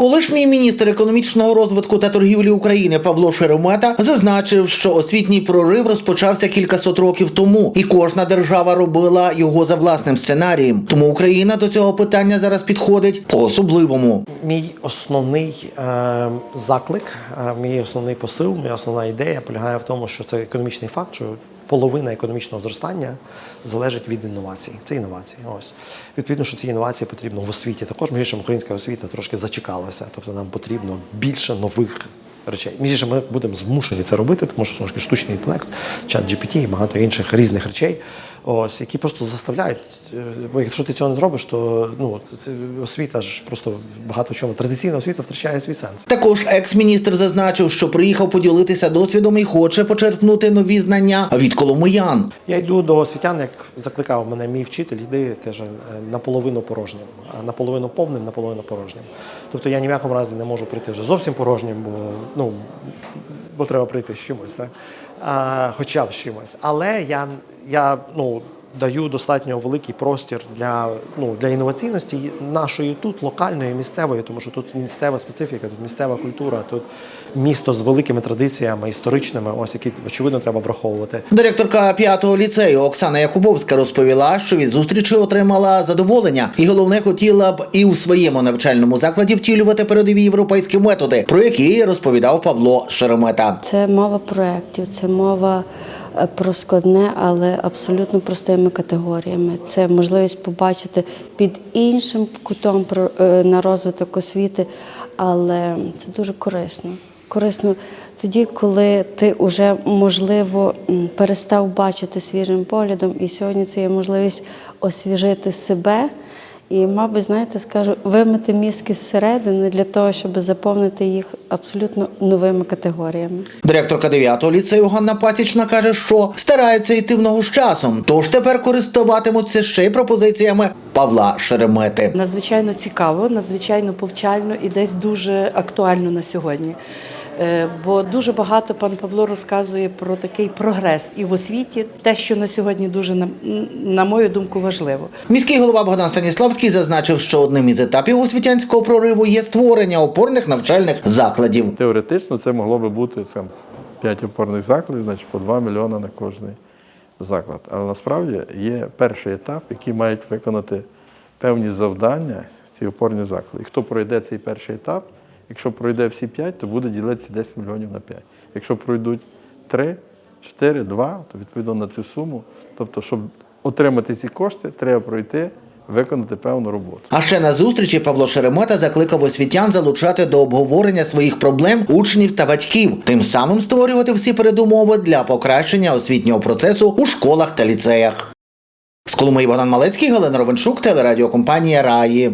Колишній міністр економічного розвитку та торгівлі України Павло Шеремета зазначив, що освітній прорив розпочався кількасот років тому, і кожна держава робила його за власним сценарієм. Тому Україна до цього питання зараз підходить по-особливому. Мій основний е, заклик, е, мій основний посил, моя основна ідея полягає в тому, що це економічний факт, що половина економічного зростання залежить від інновацій. Це інновації. Ось відповідно, що ці інновації потрібно в освіті. Також між іншим, українська освіта трошки зачекалася, тобто нам потрібно більше нових. Речей. Між іншим, ми будемо змушені це робити, тому що знову штучний інтелект, чат GPT і багато інших різних речей, ось які просто заставляють. е, Бо якщо ти цього не зробиш, то ну це- освіта ж просто багато в чому. Традиційна освіта втрачає свій сенс. Також екс-міністр зазначив, що приїхав поділитися досвідом і хоче почерпнути нові знання від коломиян. Я йду до освітян, як закликав мене мій вчитель, йди, каже, наполовину порожнім, а наполовину повним, наполовину порожнім. Тобто я ні в якому разі не можу прийти вже зовсім порожнім, бо ну бо треба прийти з чимось, так? А, хоча б з чимось. Але я, я ну, даю достатньо великий простір для, ну, для інноваційності нашої тут, локальної, місцевої, тому що тут місцева специфіка, тут місцева культура, тут місто з великими традиціями історичними, ось які очевидно треба враховувати. Директорка п'ятого ліцею Оксана Якубовська розповіла, що від зустрічі отримала задоволення, і головне хотіла б і у своєму навчальному закладі втілювати передові європейські методи, про які розповідав Павло Шеремета. Це мова проєктів, це мова про складне, але абсолютно простими категоріями. Це можливість побачити під іншим кутом е, на розвиток освіти, але це дуже корисно. Корисно тоді, коли ти вже можливо перестав бачити свіжим поглядом, і сьогодні це є можливість освіжити себе. І, мабуть, знаєте, скажу, вимити мізки зсередини для того, щоб заповнити їх абсолютно новими категоріями. Директорка 9-го ліцею Ганна Пасічна каже, що стараються йти в ногу з часом, тож тепер користуватимуться ще й пропозиціями Павла Шеремети. Надзвичайно цікаво, надзвичайно повчально і десь дуже актуально на сьогодні. Е, Бо дуже багато пан Павло розказує про такий прогрес і в освіті, те, що на сьогодні дуже, на, на мою думку, важливо. Міський голова Богдан Станіславський зазначив, що одним із етапів освітянського прориву є створення опорних навчальних закладів. Теоретично це могло би бути там, 5 опорних закладів, значить по 2 мільйони на кожний заклад. Але насправді є перший етап, який мають виконати певні завдання ці опорні заклади. І хто пройде цей перший етап, якщо пройде всі 5, то буде ділитися 10 мільйонів на 5. Якщо пройдуть 3, 4, 2, то відповідно на цю суму. Тобто, щоб отримати ці кошти, треба пройти, виконати певну роботу. А ще на зустрічі Павло Шеремета закликав освітян залучати до обговорення своїх проблем учнів та батьків, тим самим створювати всі передумови для покращення освітнього процесу у школах та ліцеях. З Коломиї Богдан Малецький, Галина Ровеншук, телерадіокомпанія Раї.